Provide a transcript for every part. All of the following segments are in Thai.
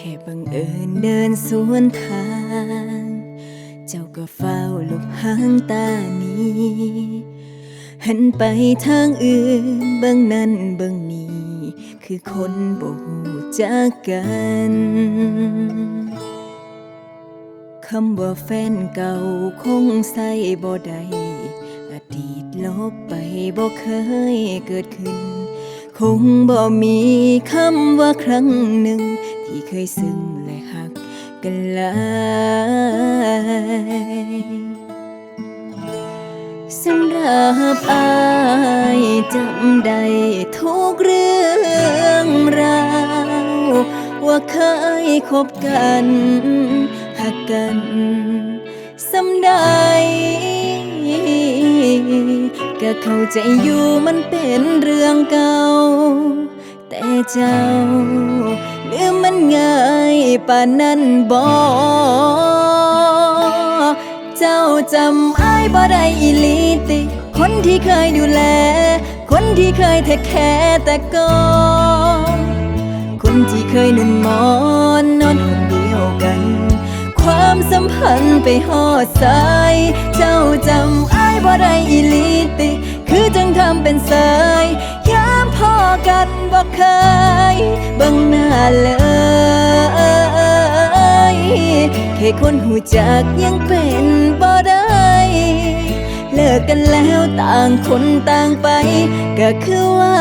ค่บังเอิญเดินสวนทาง เจ้าก็เฝ้าหลบหางตานี้หันไปทางอื่นบิ่งนั้นบิ่งนี้ คือคนบ่หูจักกันคำว่าแฟนเก่าคงใส่บ่ได้อดีตลบไปบ่เคยเกิดขึ้น คงบ่มีคำว่าครั้งหนึ่ง ที่เคยซึ้งและหักกันหลายสำหรับอายจำได้ทุกเรื่องราวว่าเคยคบกันหักกันสำได้ก็เข้าใจอยู่มันเป็นเรื่องเก่า แต่เจ้าลืมมันง่ายป่านนั้นบอเจ้าจำอ้ายบ่ได้อีลีติ คนที่เคยดูแล คนที่เคยเทคแคร์แต่ก่อนคนที่เคยนุ่นมอนนอนคนเดียวกัน ความสัมพันธ์ไปหอดสาย เจ้าจำอ้ายบ่ได้อีลีติ คือจังทำเป็นสาย กันบ่เคยเบิ่งหน้าเลยแค่คนหูจักยังเป็นบ่ได้ เลิกกันแล้วต่างคนต่างไป ก็คือว่า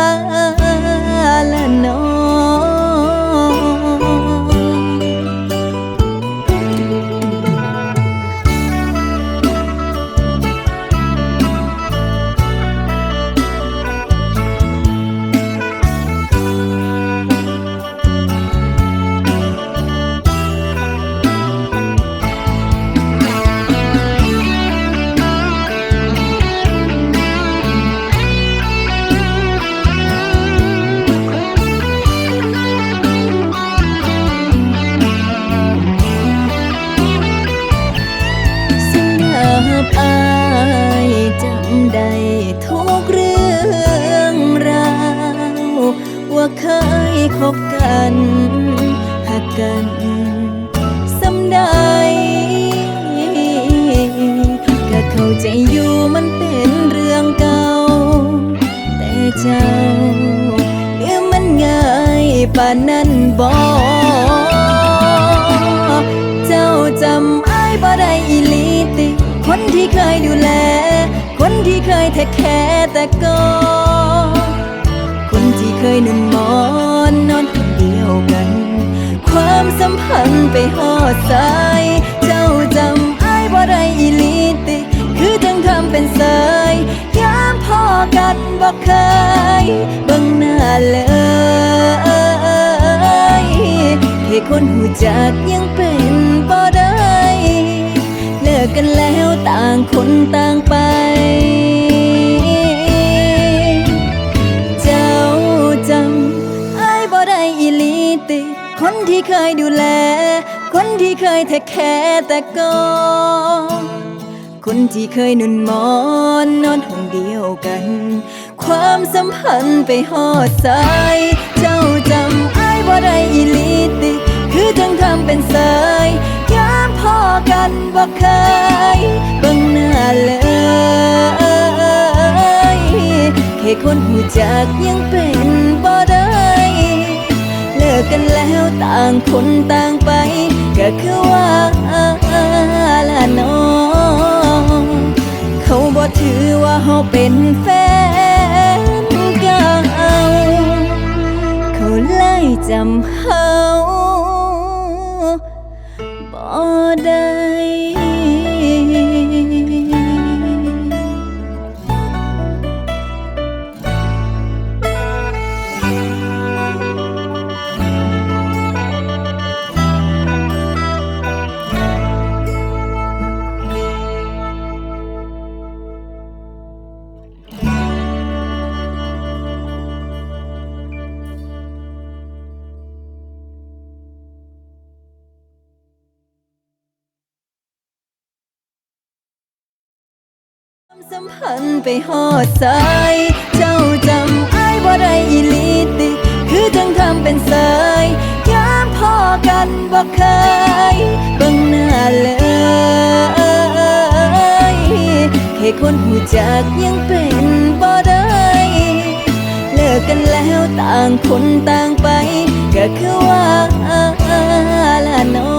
ับอายจำได้ทุกเรื่องราวว่าเคยคบกันหักกันสำได้ก็เข้าใจอยู่มันเป็นเรื่องเก่า แต่เจ้าเรื่อมันง่ายป่านนั้นบอเจ้าจำอ้ายบ่ได้อีลีติ ที่เคยดูแล คนที่เคยเทคแคร์แต่ก่อนคนที่เคยนุ่นมอนนอนคนเดียวกัน ความสัมพันธ์ไปหอดสาย เจ้าจำอ้บ่ได้อีลีติ คือจังทำเป็นสายยามพอกันบ่เคยเบิ่งหน้าเลยแค่คนหูจักยังเป็นบ่ได้ กกันแล้วต่างคนต่างไป เจ้าจำไอ้บ่ได้อีลีติ คนที่เคยดูแล คนที่เคยเทคแคร์แต่ก่อนคนที่เคยนุ่นหมอนนอนห้องเดียวกัน ความสัมพันธ์ไปหอดสาย เจ้าจำ บ่เคยเบิ่งหน้าเลยแค่คนหูจักยังเป็นบ่ได้เลิกกันแล้วต่างคนต่างไปก็คือว่าละน้องเขาบ่ถือว่าเฮาเป็นแฟนเก่าเขาไล่จำเฮาบ่ สัมพันธ์ไปหอดสาย เจ้าจำไอ้บ่ได้อีลีติ คือจังทำเป็นสายยามพอกันบ่เคยเบิ่งหน้าเลยแค่คนหูจักยังเป็นบ่ได้ เลิกกันแล้วต่างคนต่างไป ก็คือว่าละเนอ